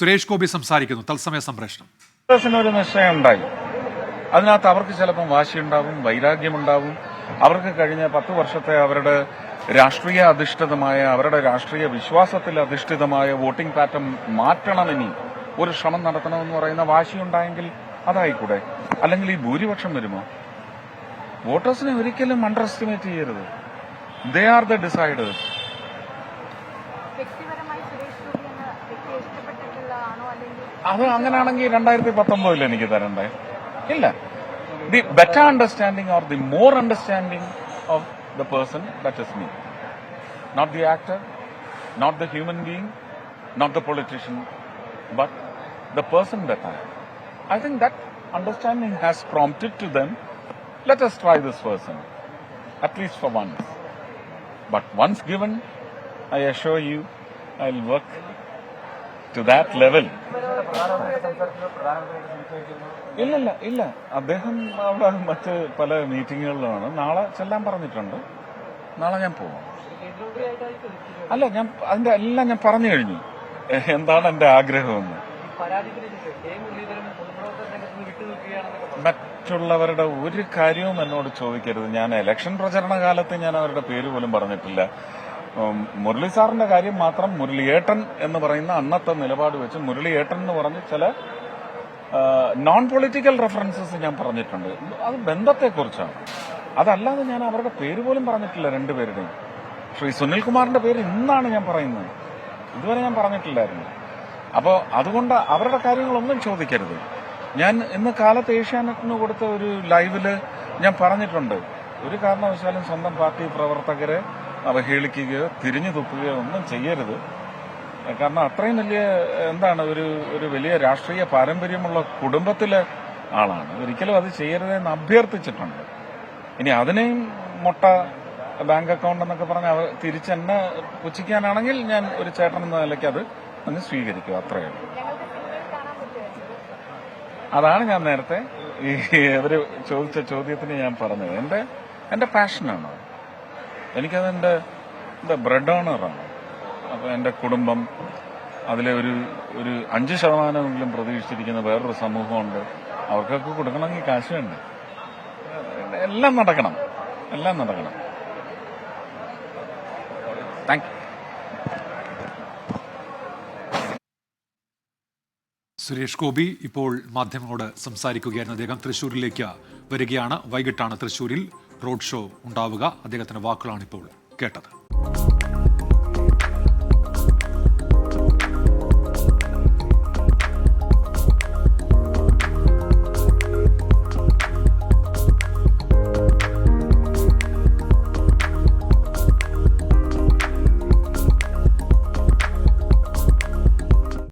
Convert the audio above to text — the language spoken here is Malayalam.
സുരേഷ് ഗോപി സംസാരിക്കുന്നു. തത്സമയ സംപ്രേഷണം. ഒരു നിശ്ചയം ഉണ്ടായി അതിനകത്ത് അവർക്ക് ചിലപ്പം വാശിയുണ്ടാവും വൈരാഗ്യമുണ്ടാവും. അവർക്ക് കഴിഞ്ഞ പത്ത് വർഷത്തെ അവരുടെ രാഷ്ട്രീയ അധിഷ്ഠിതമായ അവരുടെ രാഷ്ട്രീയ വിശ്വാസത്തിൽ അധിഷ്ഠിതമായ വോട്ടിംഗ് പാറ്റേൺ മാറ്റണമെനി ഒരു ശ്രമം നടത്തണമെന്ന് പറയുന്ന വാശിയുണ്ടായെങ്കിൽ അതായിക്കൂടെ? അല്ലെങ്കിൽ ഈ ഭൂരിപക്ഷം വരുമോ? വോട്ടേഴ്സിനെ ഒരിക്കലും അണ്ടർ എസ്റ്റിമേറ്റ് ചെയ്യരുത്. ദേ ആർ ദ ഡിസൈഡേഴ്സ് അത് അങ്ങനെയാണെങ്കിൽ രണ്ടായിരത്തി പത്തൊമ്പതിൽ എനിക്ക് തരണ്ടേ ഇല്ല the better understanding or the more understanding of the person that is me not the actor not the human being not the politician but the person that I I think that understanding has prompted to them let us try this person at least for once but once given i assure you i'll work to that level ഇല്ലല്ല ഇല്ല. അദ്ദേഹം അവിടെ മറ്റ് പല മീറ്റിങ്ങുകളിലാണ് നാളെ ചെല്ലാൻ പറഞ്ഞിട്ടുണ്ട്. നാളെ ഞാൻ പോവാം. അല്ല ഞാൻ അതിന്റെ എല്ലാം ഞാൻ പറഞ്ഞു കഴിഞ്ഞു. എന്താണ് എന്റെ ആഗ്രഹമെന്ന്. മറ്റുള്ളവരുടെ ഒരു കാര്യവും എന്നോട് ചോദിക്കരുത്. ഞാൻ ഇലക്ഷൻ പ്രചരണ കാലത്ത് ഞാൻ അവരുടെ പേര് പോലും പറഞ്ഞിട്ടില്ല. മുരളി സാറിന്റെ കാര്യം മാത്രം മുരളിയേട്ടൻ എന്ന് പറയുന്ന അന്നത്തെ നിലപാട് വെച്ച് മുരളിയേട്ടൻ എന്ന് പറഞ്ഞ് ചില നോൺ പൊളിറ്റിക്കൽ റെഫറൻസസ് ഞാൻ പറഞ്ഞിട്ടുണ്ട്. അത് ബന്ധത്തെക്കുറിച്ചാണ്. അതല്ലാതെ ഞാൻ അവരുടെ പേര് പോലും പറഞ്ഞിട്ടില്ല രണ്ടുപേരുടെയും. ശ്രീ സുനിൽകുമാറിന്റെ പേര് ഇന്നാണ് ഞാൻ പറയുന്നത്. ഇതുവരെ ഞാൻ പറഞ്ഞിട്ടില്ലായിരുന്നു. അപ്പോൾ അതുകൊണ്ട് അവരുടെ കാര്യങ്ങളൊന്നും ചോദിക്കരുത്. ഞാൻ ഇന്ന് കാലത്ത് ഏഷ്യാനെറ്റിന് കൊടുത്ത ഒരു ലൈവിൽ ഞാൻ പറഞ്ഞിട്ടുണ്ട്. ഒരു കാരണവശാലും സ്വന്തം പാർട്ടി പ്രവർത്തകരെ അവഹേളിക്കുകയോ തിരിഞ്ഞു തുപ്പുകയോ ഒന്നും ചെയ്യരുത്. കാരണം അത്രയും വലിയ എന്താണ് ഒരു ഒരു വലിയ രാഷ്ട്രീയ പാരമ്പര്യമുള്ള കുടുംബത്തിലെ ആളാണ്. ഒരിക്കലും അത് ചെയ്യരുതെന്ന് അഭ്യർത്ഥിച്ചിട്ടുണ്ട്. ഇനി അതിനെയും മുട്ട ബാങ്ക് അക്കൗണ്ട് എന്നൊക്കെ പറഞ്ഞ് അവർ തിരിച്ചെന്നെ പുച്ഛിക്കാനാണെങ്കിൽ ഞാൻ ഒരു ചേട്ടൻ എന്ന നിലയ്ക്ക് അത് അങ്ങ് സ്വീകരിക്കും. അത്രയേ അതാണ് ഞാൻ നേരത്തെ ഈ അവർ ചോദിച്ച ചോദ്യത്തിന് ഞാൻ പറഞ്ഞത്. എന്റെ എന്റെ പാഷനാണ് എനിക്കതെന്റെ എന്റെ ബ്രെഡ് ഓണറാണ് അപ്പൊ എന്റെ കുടുംബം അതിലെ ഒരു ഒരു അഞ്ച് ശതമാനമെങ്കിലും പ്രതീക്ഷിച്ചിരിക്കുന്ന വേറൊരു സമൂഹമുണ്ട്. അവർക്കൊക്കെ കൊടുക്കണമെങ്കിൽ കാശ് വേണ്ട? എല്ലാം നടക്കണം. എല്ലാം നടക്കണം. താങ്ക് യു സുരേഷ് ഗോപി ഇപ്പോൾ മാധ്യമങ്ങളോട് സംസാരിക്കുകയായിരുന്നു. അദ്ദേഹം തൃശ്ശൂരിലേക്ക് വരികയാണ്. വൈകിട്ടാണ് തൃശ്ശൂരിൽ റോഡ് ഷോ ഉണ്ടാവുക. അദ്ദേഹത്തിന്റെ വാക്കുകളാണ് ഇപ്പോൾ കേട്ടത്.